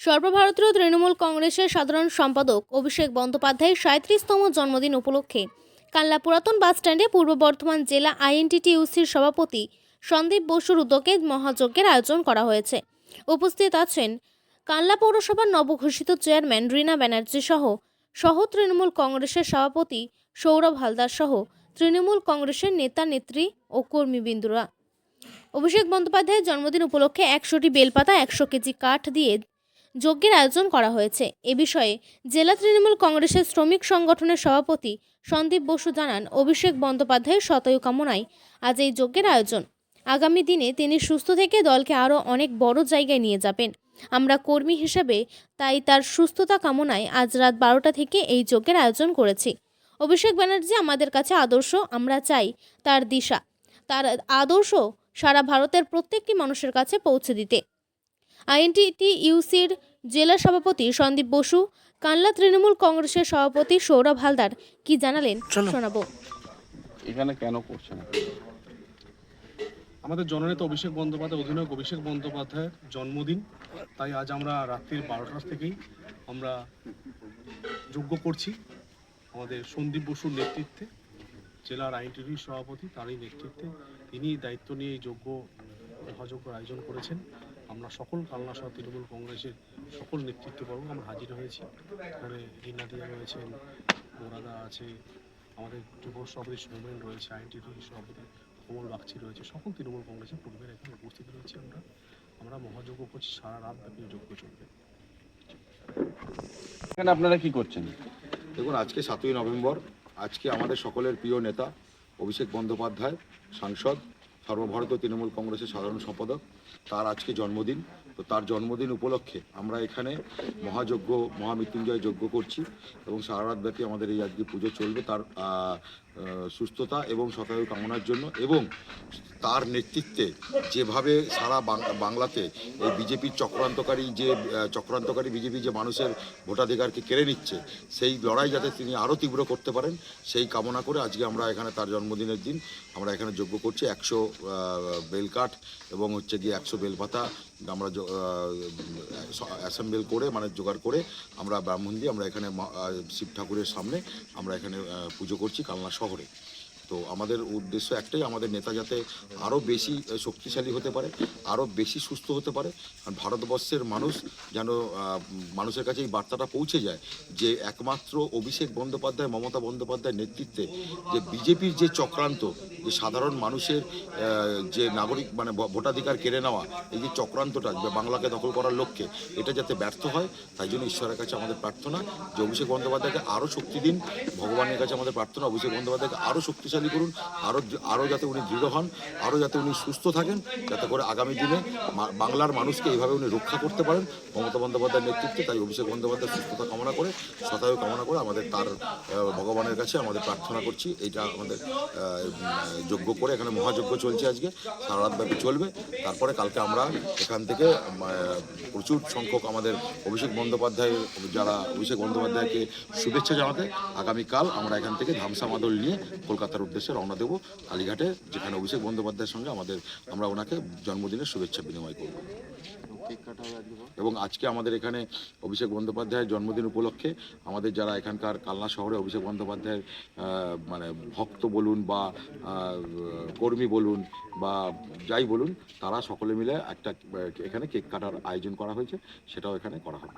সর্বভারতীয় তৃণমূল কংগ্রেসের সাধারণ সম্পাদক অভিষেক বন্দ্যোপাধ্যায়ের সাঁত্রিশতম জন্মদিন উপলক্ষে কাল্লা পুরাতন বাসস্ট্যান্ডে পূর্ব বর্ধমান জেলা আইএনটিটিইউসির সভাপতি সন্দীপ বসুর উদ্যোগে মহাযজ্ঞের আয়োজন করা হয়েছে। উপস্থিত আছেন কাল্লা পৌরসভার নবঘোষিত চেয়ারম্যান রীনা ব্যানার্জি সহ সহ তৃণমূল কংগ্রেসের সভাপতি সৌরভ হালদার সহ তৃণমূল কংগ্রেসের নেতা নেত্রী ও কর্মীবৃন্দরা অভিষেক বন্দ্যোপাধ্যায়ের জন্মদিন উপলক্ষে একশোটি বেলপাতা, একশো কেজি কাঠ দিয়ে যজ্ঞের আয়োজন করা হয়েছে। এ বিষয়ে জেলা তৃণমূল কংগ্রেসের শ্রমিক সংগঠনের সভাপতি সন্দীপ বসু জানান, অভিষেক বন্দ্যোপাধ্যায়ের শতয় কামনায় আজ এই যজ্ঞের আয়োজন। আগামী দিনে তিনি সুস্থ থেকে দলকে আরও অনেক বড় জায়গায় নিয়ে যাবেন। আমরা কর্মী হিসেবে তাই তার সুস্থতা কামনায় আজ রাত বারোটা থেকে এই যজ্ঞের আয়োজন করেছি। অভিষেক ব্যানার্জি আমাদের কাছে আদর্শ, আমরা চাই তার দিশা। তার আদর্শ সারা ভারতের প্রত্যেকটি মানুষের কাছে পৌঁছে দিতে। আইএনটিটি ইউসির জেলা সভাপতি সন্দীপ বসু কানলা তৃণমূল কংগ্রেসের সভাপতি সৌরভ হালদার কি জানালেন? শোনাবো। এখানে কেন করছেন আমাদের জননেতা অভিষেক বন্দ্যোপাধ্যায় অধিনায়ক অভিষেক বন্দ্যোপাধ্যায়ের জন্মদিন। তাই আজ আমরা রাত্রির বারোটা থেকেই আমরা যোগ্য করছি। আমাদের সন্দীপ বসুর নেতৃত্বে জেলার আইনটিভি সভাপতি তারই নেতৃত্বে তিনি দায়িত্ব নিয়ে এই যজ্ঞ মহাযজ্ঞ আয়োজন করেছেন। আমরা সকল কালনা সহ তৃণমূল কংগ্রেসের সকল নেতৃত্ববর্গ আমরা হাজির হয়েছি। এখানে রীনা দিয়া রয়েছেন মোরাদা আছে আমাদের যুব সভাপতি সৌমেন রয়েছে আইনটিভি সভাপতি কমল বাগচি রয়েছে সকল তৃণমূল কংগ্রেসের কর্মীরা এখানে উপস্থিত রয়েছে আমরা। আমরা মহাযজ্ঞ করছি সারা রাত ব্যাপী যজ্ঞ চলবে। এখানে আপনারা কি করছেন? দেখুন আজকে সাতই নভেম্বর আজকে আমাদের সকলের প্রিয় নেতা অভিষেক বন্দ্যোপাধ্যায় সাংসদ সর্বভারতীয় তৃণমূল কংগ্রেসের সাধারণ সম্পাদক। তার আজকে জন্মদিন। তো তার জন্মদিন উপলক্ষে আমরা এখানে মহাযজ্ঞ, মহামৃত্যুঞ্জয় যজ্ঞ করছি এবং সারা রাত ব্যাপী আমাদের এই আজকে পুজো চলবে তার সুস্থতা এবং শতায়ু কামনার জন্য এবং তার নেতৃত্বে যেভাবে সারা বাংলাতে এই বিজেপির চক্রান্তকারী যে চক্রান্তকারী বিজেপি যে মানুষের ভোটাধিকারকে কেড়ে নিচ্ছে, সেই লড়াই যাতে তিনি আরও তীব্র করতে পারেন, সেই কামনা করে আজকে আমরা এখানে তার জন্মদিনের দিন আমরা এখানে যজ্ঞ করছি। একশো বেলকাঠ এবং হচ্ছে গিয়ে একশো বেলপাতা আমরা অ্যাসেম্বল করে মানে জোগাড় করে আমরা ব্রাহ্মণ দিয়ে আমরা এখানে শিব ঠাকুরের সামনে আমরা এখানে পুজো করছি কালনা শহরে। তো আমাদের উদ্দেশ্য একটাই, আমাদের নেতা যাতে আরও বেশি শক্তিশালী হতে পারে আরও বেশি সুস্থ হতে পারে। আর ভারতবর্ষের মানুষ যেন মানুষের কাছে এই বার্তাটা পৌঁছে যায় যে একমাত্র অভিষেক বন্দ্যোপাধ্যায়, মমতা বন্দ্যোপাধ্যায়ের নেতৃত্বে যে বিজেপির যে চক্রান্ত, যে সাধারণ মানুষের যে নাগরিক মানে ভোটাধিকার কেড়ে নেওয়া, এই যে চক্রান্তটা বাংলাকে দখল করার লক্ষ্যে, এটা যাতে ব্যর্থ হয়, তাই জন্য ঈশ্বরের কাছে আমাদের প্রার্থনা যে অভিষেক বন্দ্যোপাধ্যায়কে আরও শক্তি দিন, ভগবানের কাছে আমাদের প্রার্থনা অভিষেক বন্দ্যোপাধ্যায়কে আরও শক্তিশালী করুন। আরও আরও যাতে উনি দৃঢ় হন আরও যাতে উনি সুস্থ থাকেন, যাতে করে আগামী দিনে বাংলার মানুষকে এইভাবে উনি রক্ষা করতে পারেন। মমতা বন্দ্যোপাধ্যায়ের নেতৃত্বে তাই অভিষেক বন্দ্যোপাধ্যায় সুস্থতা কামনা করে শতায়ু কামনা করে আমাদের তার ভগবানের কাছে আমাদের প্রার্থনা করছি। এইটা আমাদের যজ্ঞ করে এখানে মহাযজ্ঞ চলছে আজকে। সারা রাত ব্যাপী চলবে। তারপরে কালকে আমরা এখান থেকে প্রচুর সংখ্যক আমাদের অভিষেক বন্দ্যোপাধ্যায়, যারা অভিষেক বন্দ্যোপাধ্যায়কে শুভেচ্ছা জানাতে আগামীকাল আমরা এখান থেকে ধামসা মাদল নিয়ে কলকাতার উদ্দেশ্যে রওনা দেব কালীঘাটে যেখানে অভিষেক বন্দ্যোপাধ্যায়ের সঙ্গে আমাদের আমরা ওনাকে জন্মদিনের শুভেচ্ছা বিনিময় করব। এবং আজকে আমাদের এখানে অভিষেক বন্দ্যোপাধ্যায়ের জন্মদিন উপলক্ষে আমাদের যারা এখানকার কালনা শহরে অভিষেক বন্দ্যোপাধ্যায়ের মানে ভক্ত বলুন বা কর্মী বলুন বা যাই বলুন তারা সকলে মিলে একটা এখানে কেক কাটার আয়োজন করা হয়েছে সেটাও এখানে করা হবে।